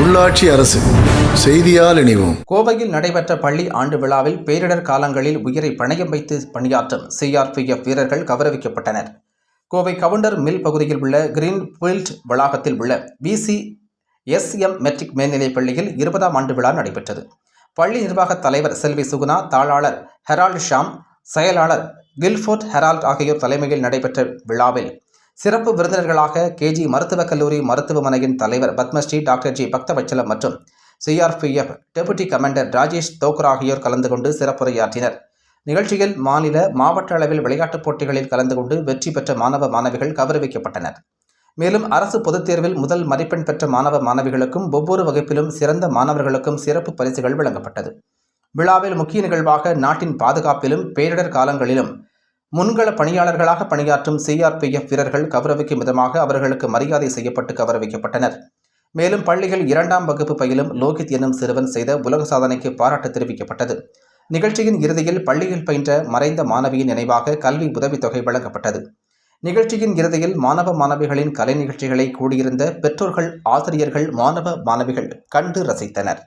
உள்ளாட்சி அரசு செய்தியால் இணைவோம். கோவையில் நடைபெற்ற பள்ளி ஆண்டு விழாவில் பேரிடர் காலங்களில் உயிரை பணயம் வைத்து பணியாற்றும் சிஆர்பிஎஃப் வீரர்கள் கௌரவிக்கப்பட்டனர். கோவை கவுண்டர் மில் பகுதியில் உள்ள கிரீன் ஃபீல்ட் வளாகத்தில் உள்ள விசி எஸ்எம் மெட்ரிக் மேல்நிலைப் பள்ளியில் இருபதாம் ஆண்டு விழா நடைபெற்றது. பள்ளி நிர்வாகத் தலைவர் செல்வி சுகுணா தாளாளர் ஹெரால்ட் ஷாம் செயலாளர் கில்ஃபோர்ட் ஹெரால்ட் ஆகியோர் தலைமையில் நடைபெற்ற விழாவில் சிறப்பு விருந்தினர்களாக கேஜி மருத்துவக் கல்லூரி மருத்துவமனையின் தலைவர் பத்மஸ்ரீ டாக்டர் ஜி பக்தவச்சலம் மற்றும் CRPF deputy commander Rajesh Tokkar ஆகியோர் கலந்து கொண்டு சிறப்புரையாற்றினர். நிகழ்ச்சியில் மாநில மாவட்ட அளவில் விளையாட்டுப் போட்டிகளில் கலந்து கொண்டு வெற்றி பெற்ற மாணவ மாணவிகள் கௌரவிக்கப்பட்டனர். மேலும் அரசு பொதுத் தேர்வில் முதல் மதிப்பெண் பெற்ற மாணவ மாணவிகளுக்கும் ஒவ்வொரு வகுப்பிலும் சிறந்த மாணவர்களுக்கும் சிறப்பு பரிசுகள் வழங்கப்பட்டது. விழாவில் முக்கிய நிகழ்வாக நாட்டின் பாதுகாப்பிலும் பேரிடர் காலங்களிலும் முன்கள பணியாளர்களாக பணியாற்றும் சிஆர்பிஎஃப் வீரர்கள் கௌரவிக்கும் விதமாக அவர்களுக்கு மரியாதை செய்யப்பட்டு கௌரவிக்கப்பட்டனர். மேலும் பள்ளியில் இரண்டாம் வகுப்பு பயிலும் லோகித் என்னும் சிறுவன் செய்த உலக சாதனைக்கு பாராட்டு தெரிவிக்கப்பட்டது. நிகழ்ச்சியின் இறுதியில் பள்ளியில் பயின்ற மறைந்த மாணவியின் நினைவாக கல்வி உதவித்தொகை வழங்கப்பட்டது. நிகழ்ச்சியின் இறுதியில் மாணவ மாணவிகளின் கலை நிகழ்ச்சிகளை கூடியிருந்த பெற்றோர்கள் ஆசிரியர்கள் மாணவ மாணவிகள் கண்டு ரசித்தனர்.